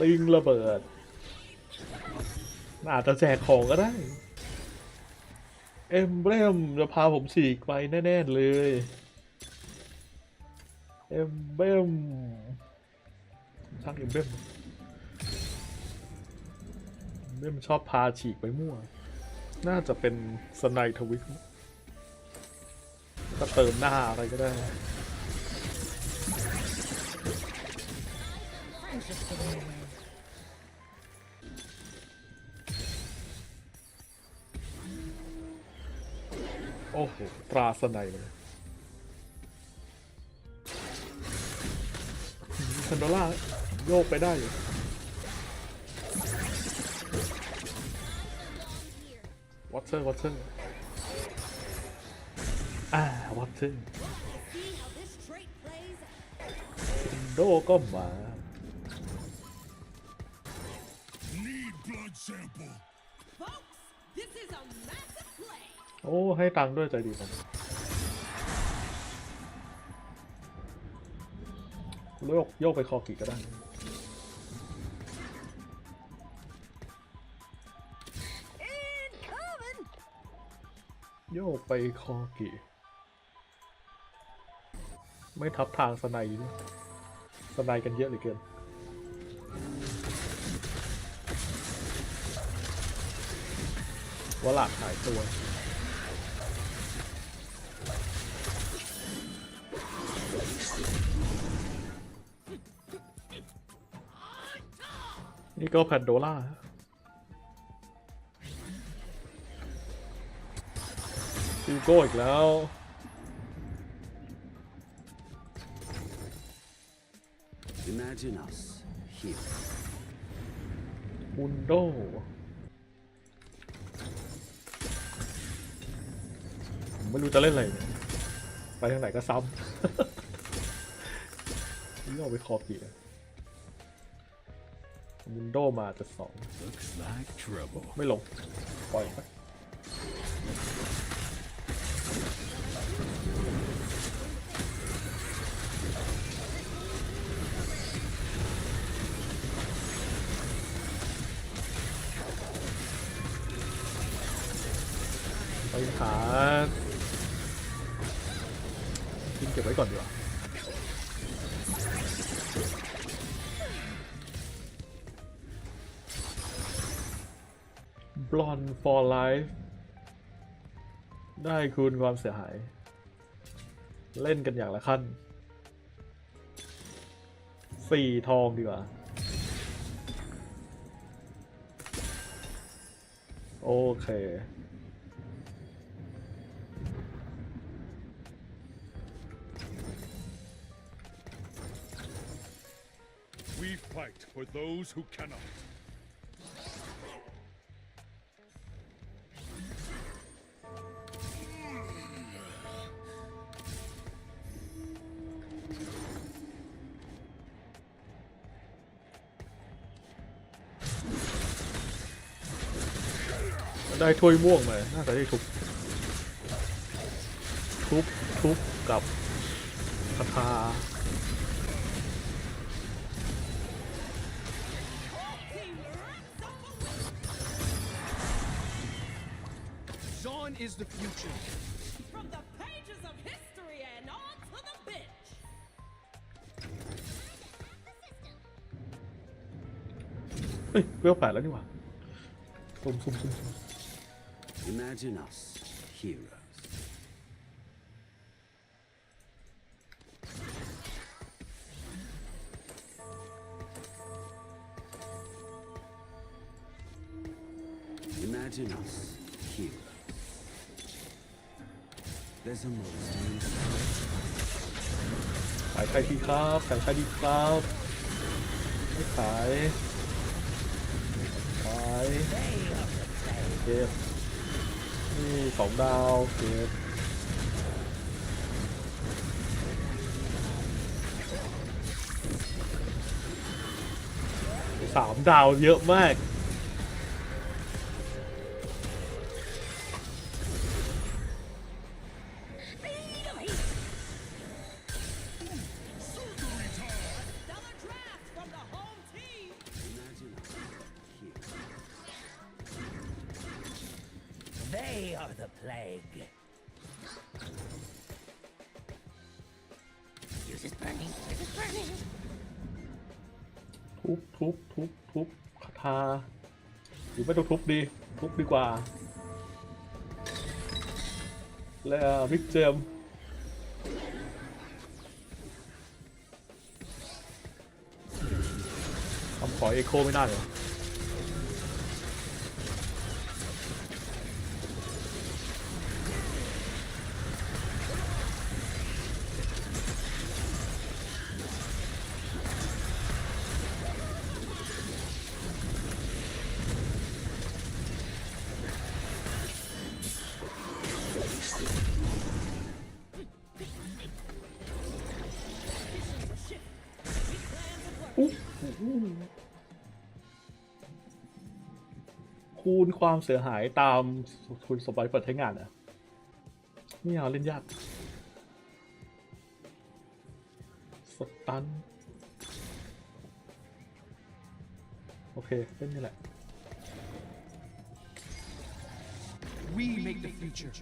ลิงระเบิดอาจจะแจกของก็ได้ เอ็มเบรมจะพาผมฉีกไปแน่ ๆ เลย เอ็มเบรมช่างเอ็มเบรมเอ็มเบรมชอบพาฉีกไปมั่ว น่าจะเป็นสไนทวิกก็เติมหน้าอะไรก็ได้ โอ้โห ตราสไนมันคันโดล่าโยกไปได้อยู่วอตเตอร์วอตเตอร์อ่าวอตเตอร์โดก็มา blood sample. Folks, this is a massive play. โอ้ให้ตังค์ด้วยใจดีผมโยกโยกไปคอกิก็ได้ Incoming! โยกไปคอกิ ไม่ทับทางสไนด์ด้วยสไนด์กันเยอะเหลือเกิน วลาดหายตัวนี่ก็แพนโดล่าซิลโก้อีกแล้ว Imagine us here. มุนโด ผม ไม่รู้จะเล่นอะไรเนี่ยไปทางไหนก็ซ้ำนี่เอาไปคอปีอะมุนโดมาจะสองไม่ลง ปล่อยไปไปหาน เก็บไว้ก่อนดีกว่าบลอน for life ได้คูณความเสียหาย เล่นกันอย่างละขั้นสี่ทองดีกว่า โอเค fight for those who cannot. ได้ถ้วยม่วงมาน่าจะได้ทุบทุบทุบกับคาถา is the future. from the pages of history and on to the bench. เฮ้ยเวลแปดแล้วนี่หว่าซุ่มซุ่มซุ่มซุ่ม Imagine us heroes. Imagine us heroes. ขายใครดีครับขายใครดีครับไม่ขายขายเก็บนี่สองดาวเก็บสามดาวเยอะมาก คาถาหรือไม่ต้องทุบดี ทุบดีกว่า แล้วมิกเจมทำขอเอโคไม่ได้เหรอ คูณความเสียหายตามคุณสมบัติเปิดใช้งานอะไม่เอาเล่นยากสตันโอเคเล่นนี่แหละ We make the future.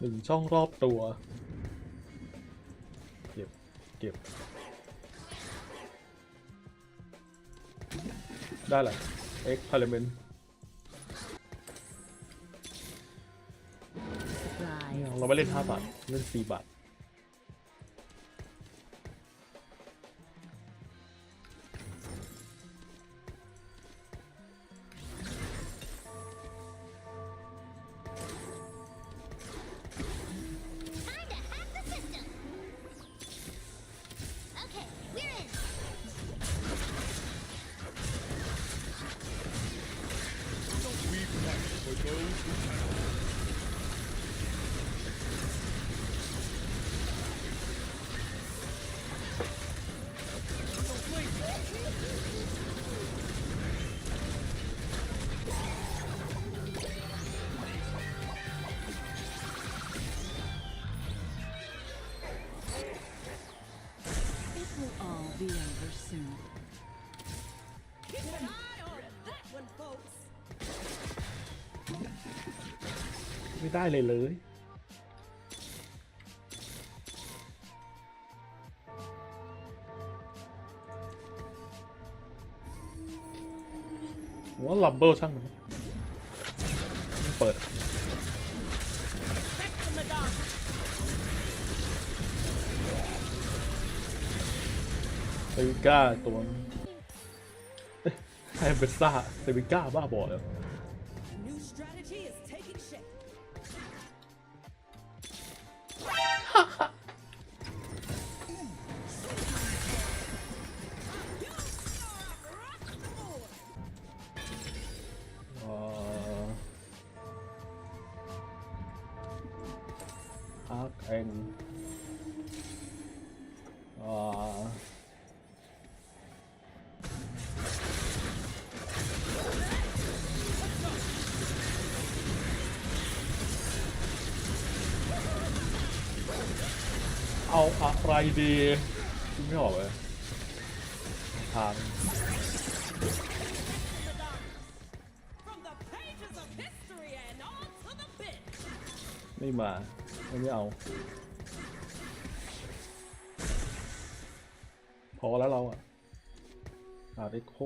หนึ่งช่องรอบตัว เก็บ เก็บ ได้แห ละ X Parliament ไม่เอาเราไม่เล่น5บาทเล่น4บาท ไม่ได้เลยเลย ว่าลัมเบิลช่างมันเปิดเซวิก้าตัวนึงเอ๊ะไฮเบซ่าเซวิก้าบ้าบอแล้ว เอาอะไรดีคิดไม่ออกเลยทางไม่มา ไม่เอา พอแล้วเราอะอาได้โค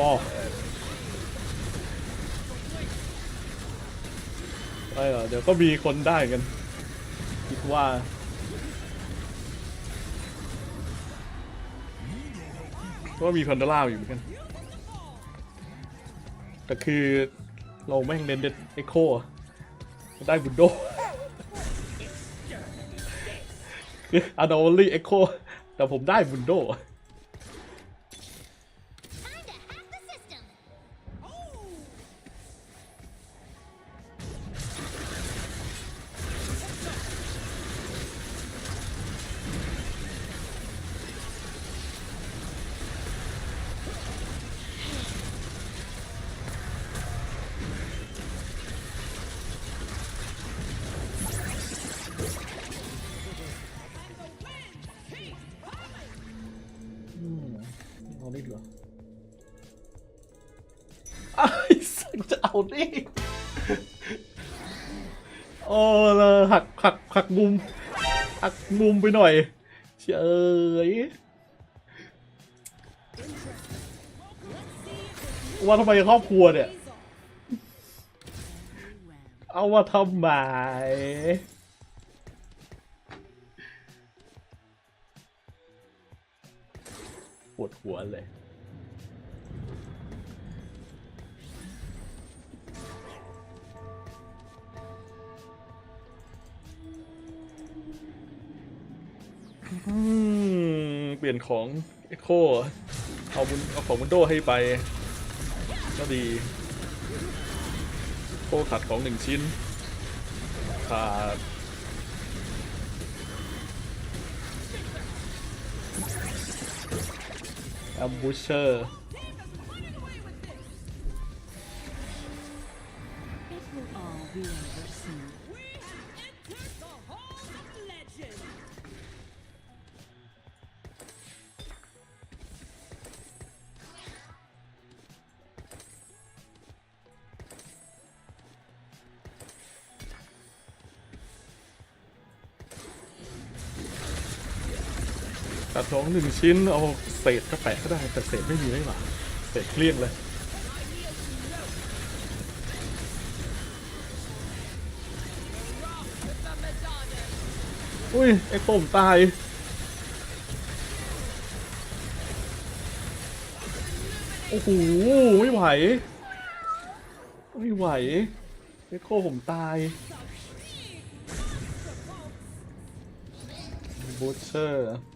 บอกเออเดี๋ยวก็มีคนได้กัน คิดว่าก็มีพันดอลลาอยู่เหมือนกัน แต่คือเราแม่งเน้นเด็ดเอ็กโคได้บุนโด อโนโอลี่เอ็กโคแต่ผมได้บุนโด เอาได้เหรออ้าวไอ้สัสจะเอาดิโอ้เลยหักหักหักมุมหักมุมไปหน่อยเฉยว่าทำไมครอบครัวเนี่ย เอาว่าทำไม ปวดหัวเลย เปลี่ยนของเอ็โคเอาบุญเอาของบุนโดให้ไป ก็ดีโคขาดของหนึ่งชิ้นขาด อัมบูเชอร์ ของหนึ่งชิ้น เอาเศษก็แปะก็ได้ แต่เศษไม่มีไม่หว่าเศษเกลี้ยงเลยอุ้ย ไอ้โป่มตาย โอ้โห ไม่ไหว ไม่ไหว ไอ้โคผมตายบูเชอร์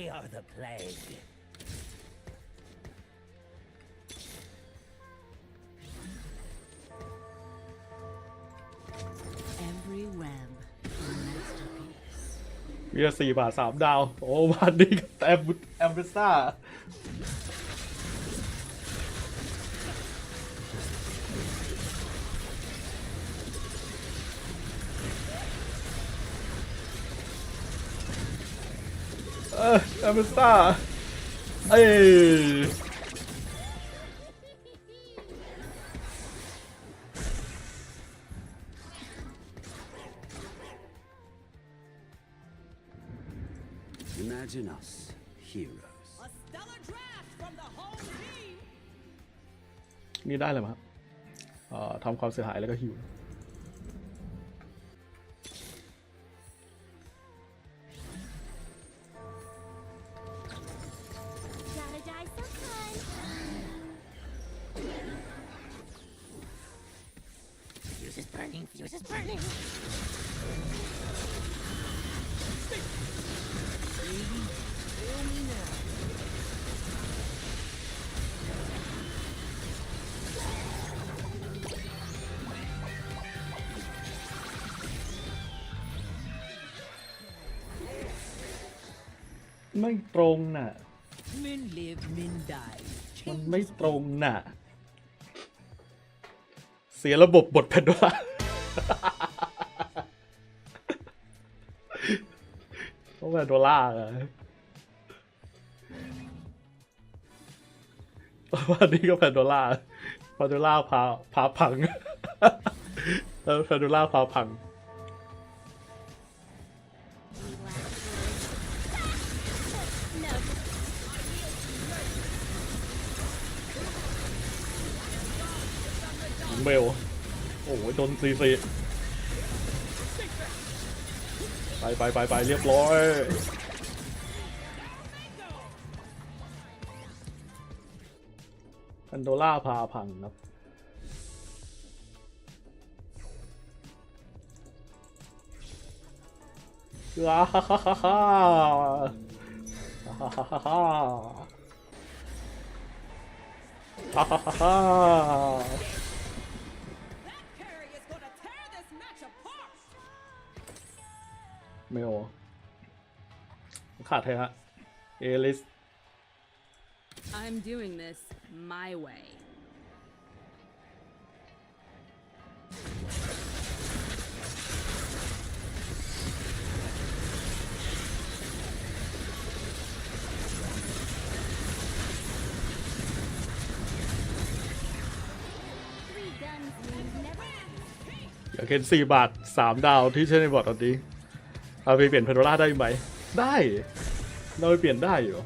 They are the plague. Every wham a masterpiece. เวียสี่บาทสามดาว โอ้บาทนี้กับแอมบุแอมเบซ่า เออแอมเบซ่าเอ้ย Imagine us, heroes. A stellar draft from the home team. นี่ได้เลยมั้ยเอ่อทำความเสียหายแล้วก็หิว Fuse is burning, fuse is burning. ไม่ตรงน่ะ Men live, men die. มันไม่ตรงน่ะ เสียระบบบทแพนโดล่า ต้องแพนโดล่าอะวันนี้ก็แพนโดล่าแพนโดล่าพาพาพังแล้วแพนโดล่าพาพัง เบล อ้โหโดนซีซีไปไปไปไปเรียบร้อยพันโดล่าพาพังครับว้าฮ่าฮ่าฮ่าฮ่าฮ่าฮ่าฮ่าฮ่าฮ่าฮ่า ไม่โอขาดใครฮะ เอลิส I'm doing this my way. Three guns means never. อยากเห็นสี่บาทสามดาวที่ใช้ในบอร์ดตอนนี้ เอาไปเปลี่ยนเพนโดล่าได้ไหม ได้ เราไปเปลี่ยนได้อยู่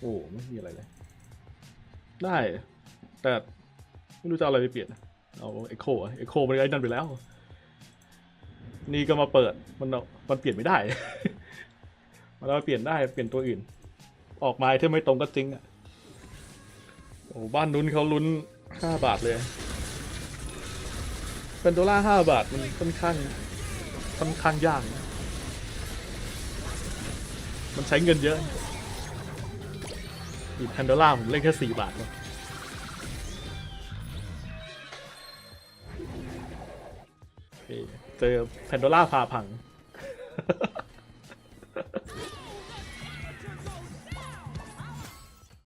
โอ้ไม่มีอะไรเลย ได้ แต่ไม่รู้จะเอาอะไรไปเปลี่ยน เอาเอ็กโคเอ็กโคมันไอ้นั่นไปแล้ว นี่ก็มาเปิด มันมันเปลี่ยนไม่ได้ มันเอาเปลี่ยนได้ เปลี่ยนตัวอื่น ออกมาที่ไม่ตรงก็จริงอะ โอ้บ้านนู้นเขาลุ้นห้าบาทเลย เป็นดอลลาร์ห้าบาท มันค่อนข้างค่อนข้างยาก มันใช้เงินเยอะอีกพันดอลลาร์ผมเล่นแค่สี่บาทนะเจอแพนโดล่าพาพัง